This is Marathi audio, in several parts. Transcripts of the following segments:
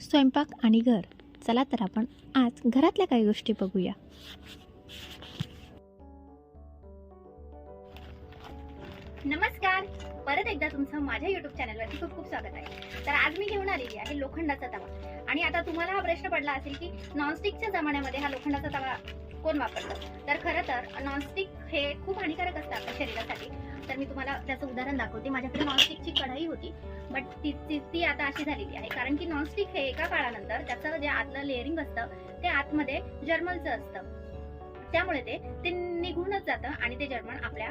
स्वयंपाक आणि घर. चला तर आपण आज घरातल्या काही गोष्टी बघूया. नमस्कार. परत एकदा तुमचं माझ्या युट्यूब चॅनलवरती खूप खूप स्वागत आहे. तर आज मी घेऊन आलेली आहे लोखंडाचा तवा. आणि आता तुम्हाला हा प्रश्न पडला असेल की नॉनस्टिकच्या जमान्यामध्ये हा लोखंडाचा तवा कोण वापरतं? तर खरं तर नॉनस्टिक हे खूप हानिकारक असतं आपल्या शरीरासाठी. तर मी तुम्हाला त्याचं उदाहरण दाखवते. माझ्याकडे नॉनस्टिकची कढाई होती. बट ती ती ती आता अशी झालेली आहे. कारण की नॉनस्टिक हे एका काळानंतर त्याचं जे आतलं लेअरिंग असतं ते आतमध्ये जर्मलचं असतं. त्यामुळे ते ते निघूनच जातं आणि ते जर्मन आपल्या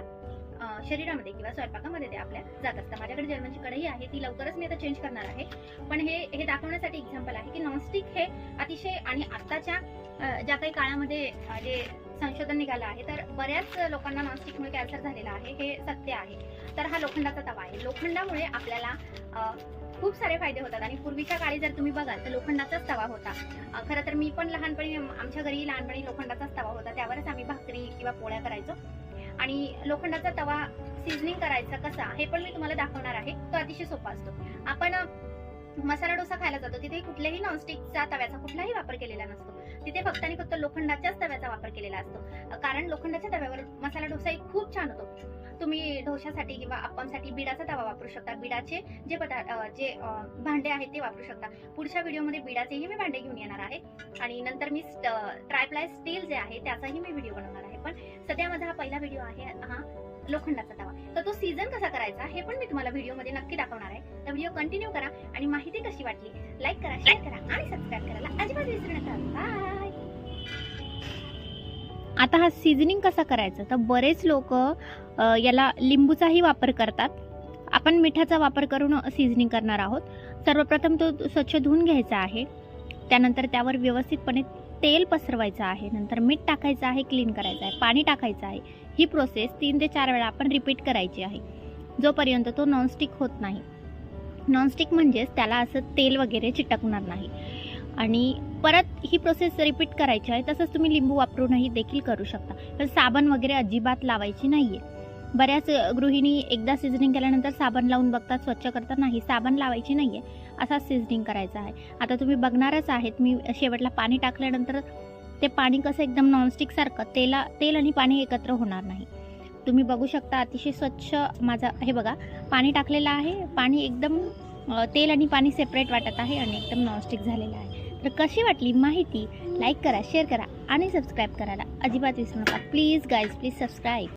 शरीरामध्ये किंवा स्वयंपाकामध्ये ते आपल्या जात असतं माझ्याकडे जर्मनची कढई आहे ती लवकरच मी आता चेंज करणार आहे. पण हे हे दाखवण्यासाठी एक्झाम्पल आहे की नॉनस्टिक हे अतिशय आणि आत्ताच्या ज्या काही काळामध्ये जे संशोधन निघालं आहे तर बऱ्याच लोकांना नॉनस्टिकमुळे कॅन्सर झालेला आहे हे सत्य आहे. तर हा लोखंडाचा तवा आहे. लोखंडामुळे आपल्याला खूप सारे फायदे होतात. आणि पूर्वीच्या काळी जर तुम्ही बघाल तर लोखंडाचाच तवा होता. खरं तर मी पण लहानपणी आमच्या घरी लहानपणी लोखंडाचाच तवा होता. त्यावरच आम्ही भाकरी किंवा पोळ्या करायचो. आणि लोखंडाचा तवा सिझनिंग करायचा कसा हे पण मी तुम्हाला दाखवणार आहे. तो अतिशय सोपा असतो. आपण मसाला डोसा खायला जातो. तिथे कुठल्याही नॉनस्टिकचा तव्याचा कुठलाही वापर केलेला नसतो. तिथे फक्त आणि फक्त लोखंडाच्याच तव्याचा वापर केलेला असतो. कारण लोखंडाच्या तव्यावर मसाला डोसाही खूप छान होतो. तुम्ही डोशासाठी किंवा अप्पमसाठी बिडाचा तवा वापरू शकता. बिडाचे जे पदार्थ जे भांडे आहेत ते वापरू शकता. पुढच्या व्हिडिओमध्ये बिडाचेही मी भांडे घेऊन येणार आहे. आणि नंतर मी ट्रायप्लाय स्टील जे आहे त्याचाही मी व्हिडिओ बनवणार आहे. पण सध्या माझा हा पहिला व्हिडिओ आहे. हा लोखंडाचा तवा. तर तो सीझन कसा करायचा हे पण मी तुम्हाला व्हिडिओमध्ये नक्की दाखवणार आहे. तर व्हिडिओ कंटिन्यू करा आणि माहिती कशी वाटली लाईक करा शेअर करा आणि सबस्क्राईब करायला अजिबात विसरू नका. बाय आता हा सीझनिंग कसा करायचा? तर बरेच लोक याला लिंबूचाही वापर करतात. आपण मिठाचा वापर करून सीझनिंग करणार आहोत. सर्वप्रथम तो स्वच्छ धुवून घ्यायचा आहे. त्यानंतर त्यावर व्यवस्थितपणे तेल पसरवायचं आहे नंतर मीठ टाकायचं आहे क्लीन करायचं आहे पाणी टाकायचं आहे. ही प्रोसेस तीन ते चार वेळा आपण रिपीट करायची आहे. जोपर्यंत तो नॉनस्टिक होत नाही. नॉनस्टिक म्हणजेच त्याला असं तेल वगैरे चिटकणार नाही. आणि परत ही प्रोसेस रिपीट करायची आहे तसंच तुम्ही लिंबू वापरूनही देखील करू शकता. पण साबण वगैरे अजिबात लावायची नाही आहे बऱ्याच गृहिणी एकदा सिझनिंग केल्यानंतर साबण लावून बघतात स्वच्छ करतात. नाही साबण लावायची नाही आहे असा सिझनिंग करायचा आहे. आता तुम्ही बघणारच आहेत. मी शेवटला पाणी टाकल्यानंतर ते पाणी कसं एकदम नॉनस्टिकसारखं तेला तेल आणि पाणी एकत्र होणार नाही. तुम्ही बघू शकता अतिशय स्वच्छ माझा हे बघा पाणी टाकलेलं आहे. पाणी एकदम तेल आणि पाणी सेपरेट वाटत आहे आणि एकदम नॉनस्टिक झालेलं आहे. तर कशी वाटली माहिती? लाईक करा शेअर करा आणि सबस्क्राईब करायला अजिबात विसरू नका. Please guys please subscribe